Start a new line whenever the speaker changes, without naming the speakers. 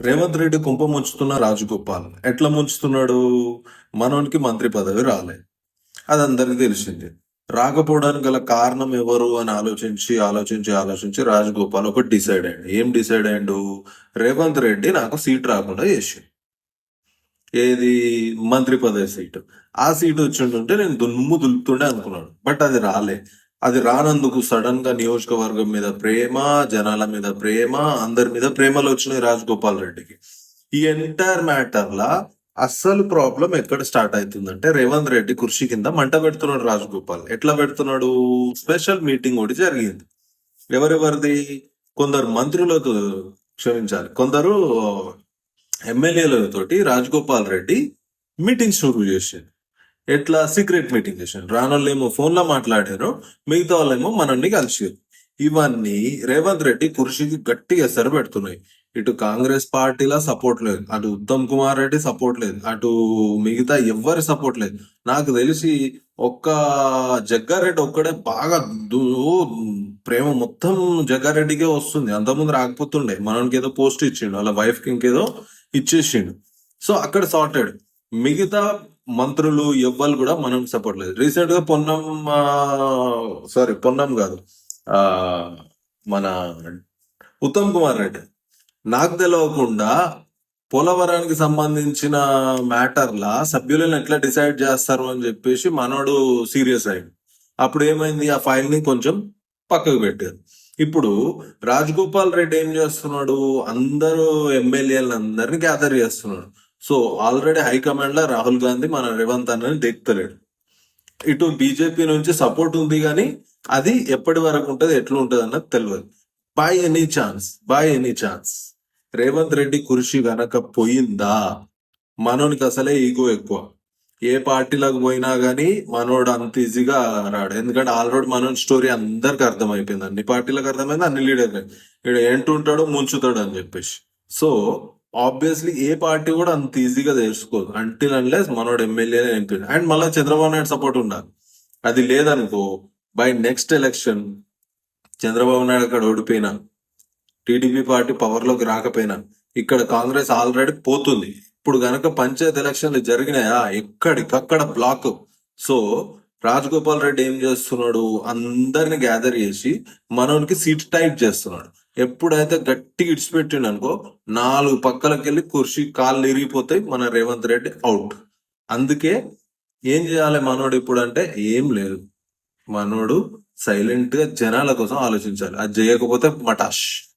రేవంత్ రెడ్డి కుంప ముంచుతున్న రాజగోపాల్ ఎట్లా ముంచుతున్నాడు? మనోనికి మంత్రి పదవి రాలే. అది అందరికీ తెలిసింది. రాకపోవడానికి గల కారణం ఎవరు అని ఆలోచించి ఆలోచించి ఆలోచించి రాజగోపాల్ ఒకటి డిసైడ్ అయ్యాడు. ఏం డిసైడ్ అయ్యాడు? రేవంత్ రెడ్డి నాకు సీట్ రాకుండా చేసి ఏది? మంత్రి పదవి సీటు. ఆ సీట్ వచ్చింటుంటే నేను దుమ్ము దులుపుతుండే అనుకున్నాడు. బట్ అది రాలే. అది రానందుకు సడన్గా నియోజకవర్గం మీద ప్రేమ జనాల మీద ప్రేమ అందరి మీద ప్రేమలు వచ్చినాయి రాజగోపాల్ రెడ్డికి. ఈ ఎంటైర్ మ్యాటర్ లా అస్సలు ప్రాబ్లం ఎక్కడ స్టార్ట్ అవుతుందంటే రేవంత్ రెడ్డి కృషి కింద మంట పెడుతున్నాడు రాజగోపాల్. ఎట్లా పెడుతున్నాడు? స్పెషల్ మీటింగ్ ఒకటి జరిగింది. ఎవరెవరిది? కొందరు మంత్రులతో క్షమించాలి. కొందరు ఎమ్మెల్యేలతోటి రాజగోపాల్ రెడ్డి మీటింగ్ షురూ చేసింది. ఎట్లా సీక్రెట్ మీటింగ్ చేశారు? రానోళ్ళేమో ఫోన్లో మాట్లాడారు మిగతా వాళ్ళేమో మనల్ని కలిసారు. ఇవన్నీ రేవంత్ రెడ్డి కుర్చీకి గట్టిగా సరిపెడుతున్నాయి. ఇటు కాంగ్రెస్ పార్టీలో సపోర్ట్ లేదు అటు ఉత్తమ్ కుమార్ రెడ్డి సపోర్ట్ లేదు అటు మిగతా ఎవ్వరి సపోర్ట్ లేదు. నాకు తెలిసి ఒక్క జగ్గారెడ్డి ఒక్కడే బాగా ప్రేమ మొత్తం జగ్గారెడ్డికే వస్తుంది. అంతకుముందు రాకపోతుండే మనకి ఏదో పోస్ట్ ఇచ్చిండు వాళ్ళ వైఫ్కి ఇంకేదో ఇచ్చేసిండు. సో అక్కడ సార్టెడ్ మిగతా మంత్రులు ఎవ్వరు కూడా మనం సపోర్ట్ లేదు. రీసెంట్గా పొన్నం సారీ పొన్నం కాదు. ఆ మన ఉత్తమ్ కుమార్ రెడ్డి. నాకు తెలియకుండా పోలవరానికి సంబంధించిన మ్యాటర్ లా సభ్యులను ఎట్లా డిసైడ్ చేస్తారు అని చెప్పేసి మనోడు సీరియస్ అయ్యాడు. అప్పుడు ఏమైంది? ఆ ఫైల్ని కొంచెం పక్కకు పెట్టారు. ఇప్పుడు రాజగోపాల్ రెడ్డి ఏం చేస్తున్నాడు? అందరూ ఎమ్మెల్యేలందరినీ గ్యాదర్ చేస్తున్నాడు. సో ఆల్రెడీ హైకమాండ్లో రాహుల్ గాంధీ మన రేవంత్ అన్నని దిక్తలేడు ఇటు బీజేపీ నుంచి సపోర్ట్ ఉంది కానీ అది ఎప్పటి వరకు ఉంటుంది ఎట్లా ఉంటుంది అన్నది తెలియదు by any chance by any chance Revanth Reddy కృషి గనక పోయిందా? మనోనికి అసలే ఈగో ఎక్కువ. ఏ పార్టీలకు పోయినా కానీ మనోడు అంత ఈజీగా రాడు. ఎందుకంటే ఆల్రెడీ మనోని స్టోరీ అందరికి అర్థమైపోయింది. అన్ని పార్టీలకు అర్థమైంది అన్ని లీడర్ ఇక్కడ ఏంటుంటాడో ముంచుతాడు అని చెప్పేసి. సో ఆబ్వియస్లీ ఏ పార్టీ కూడా అంత ఈజీగా తెలుసుకోదు. అంటిల్ అన్లెస్ మనోడు ఎమ్మెల్యే ఎంపీ అండ్ మళ్ళీ చంద్రబాబు నాయుడు సపోర్ట్ ఉండాలి. అది లేదనుకో by next election Chandrababu Naidu అక్కడ ఓడిపోయినా టీడీపీ పార్టీ పవర్లోకి రాకపోయినా ఇక్కడ కాంగ్రెస్ ఆల్రెడీ పోతుంది. ఇప్పుడు గనక పంచాయత్ ఎలక్షన్లు జరిగినాయా? ఎక్కడికక్కడ బ్లాక్ సో రాజగోపాల్ రెడ్డి ఏం చేస్తున్నాడు? అందరిని గ్యాదర్ చేసి మనోనికి సీట్ టైట్ చేస్తున్నాడు. ఎప్పుడైతే గట్టిగా ఇడిచిపెట్టిండు అనుకో నాలుగు పక్కలకి వెళ్ళి కుర్చీ కాళ్ళు ఇరిగిపోతాయి మన రేవంత్ రెడ్డి అవుట్. అందుకే ఏం చేయాలి మనోడు ఇప్పుడు అంటే ఏం లేదు. మనోడు సైలెంట్గా జనాల కోసం ఆలోచించాలి. అది చేయకపోతే మటాష్.